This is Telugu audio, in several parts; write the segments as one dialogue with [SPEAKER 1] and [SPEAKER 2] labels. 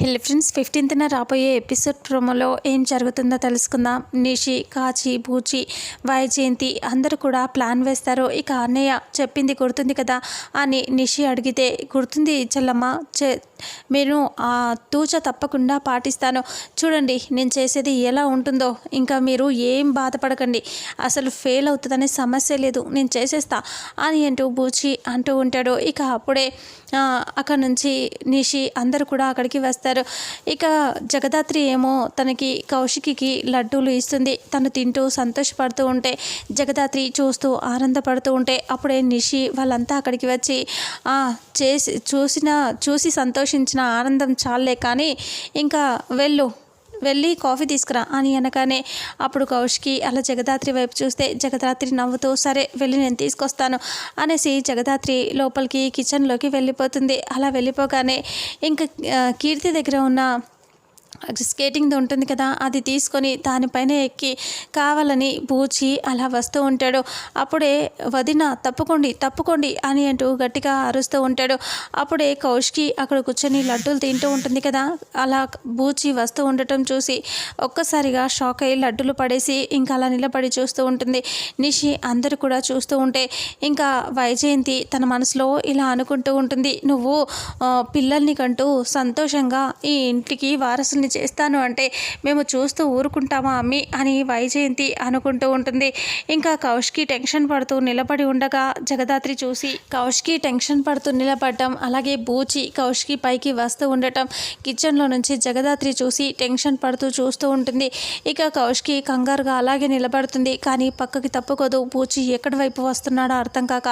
[SPEAKER 1] హెల్ ఫ్రెండ్స్ ఫిఫ్టీన్త్న రాబోయే ఎపిసోడ్ ప్రోమోలో ఏం జరుగుతుందో తెలుసుకుందాం. నిషి కాచి బూచి వైజయంతి అందరూ కూడా ప్లాన్ వేస్తారు. ఇక అన్నయ్య చెప్పింది గుర్తుంది కదా అని నిషి అడిగితే గుర్తుంది చెల్లమ్మ నేను ఆ తూచ తప్పకుండా పాటిస్తాను. చూడండి నేను చేసేది ఎలా ఉంటుందో. ఇంకా మీరు ఏం బాధపడకండి. అసలు ఫెయిల్ అవుతుందనే సమస్య లేదు. నేను చేసేస్తా అని అంటూ బూచి అంటూ ఉంటాడు. ఇక అప్పుడే అక్కడ నుంచి నిషి అందరూ కూడా అక్కడికి వస్తారు. ఇక జగదాత్రి ఏమో తనకి కౌశికి లడ్డూలు ఇస్తుంది. తను తింటూ సంతోషపడుతూ ఉంటే జగదాత్రి చూస్తూ ఆనందపడుతూ ఉంటే అప్పుడే నిషి వాళ్ళంతా అక్కడికి వచ్చి చేసి చూసిన చూసి సంతోషించిన ఆనందం చాలే కానీ ఇంకా వెళ్ళు వెళ్ళి కాఫీ తీసుకురా అని అనగానే అప్పుడు కౌష్కి అలా జగదాత్రి వైపు చూస్తే జగదాత్రి నవ్వుతూ సరే వెళ్ళి నేను తీసుకొస్తాను అనేసి జగదాత్రి లోపలికి కిచెన్లోకి వెళ్ళిపోతుంది. అలా వెళ్ళిపోగానే ఇంకా కీర్తి దగ్గర ఉన్న స్కేటింగ్ది ఉంటుంది కదా అది తీసుకొని దానిపైన ఎక్కి కావాలని బూచి అలా వస్తూ ఉంటాడు. అప్పుడే వదిన తప్పుకోండి తప్పుకోండి అని అంటూ గట్టిగా అరుస్తూ ఉంటాడు. అప్పుడే కౌష్కి అక్కడ కూర్చొని లడ్డూలు తింటూ ఉంటుంది కదా అలా బూచి వస్తూ ఉండటం చూసి ఒక్కసారిగా షాక్ అయ్యి లడ్డూలు పడేసి ఇంకా అలా నిలబడి చూస్తూ ఉంటుంది. నిషి అందరు కూడా చూస్తూ ఉంటే ఇంకా వైజయంతి తన మనసులో ఇలా అనుకుంటూ ఉంటుంది. నువ్వు పిల్లల్ని కంటూ సంతోషంగా ఈ ఇంటికి వారసుని చేస్తాను అంటే మేము చూస్తూ ఊరుకుంటామా అమ్మి అని వైజయంతి అనుకుంటూ ఉంటుంది. ఇంకా కౌష్కి టెన్షన్ పడుతూ నిలబడి ఉండగా జగదాత్రి చూసి కౌష్కి టెన్షన్ పడుతూ నిలబడటం అలాగే బూచి కౌష్కి పైకి వస్తూ ఉండటం కిచెన్లో నుంచి జగదాత్రి చూసి టెన్షన్ పడుతూ చూస్తూ ఉంటుంది. ఇక కౌష్కి కంగారుగా అలాగే నిలబడుతుంది. కానీ పక్కకి తప్పుకోదు. బూచి ఎక్కడి వైపు వస్తున్నాడో అర్థం కాక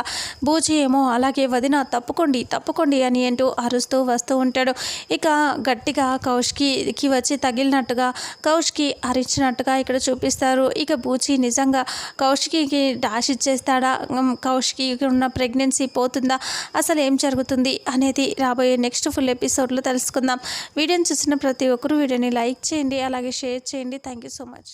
[SPEAKER 1] బూచి ఏమో అలాగే వదిన తప్పుకోండి తప్పుకోండి అని అంటూ అరుస్తూ వస్తూ ఉంటాడు. ఇక గట్టిగా కౌష్కి వచ్చి తగిలినట్టుగా కౌష్కి అరిచినట్టుగా ఇక్కడ చూపిస్తారు. ఇక బూచి నిజంగా కౌష్కికి డాష్ ఇచ్చేస్తాడా? కౌష్కి ఉన్న ప్రెగ్నెన్సీ పోతుందా? అసలు ఏం జరుగుతుంది అనేది రాబోయే నెక్స్ట్ ఫుల్ ఎపిసోడ్లో తెలుసుకుందాం. వీడియోని చూసిన ప్రతి ఒక్కరూ వీడియోని లైక్ చేయండి అలాగే షేర్ చేయండి. Thank you so much.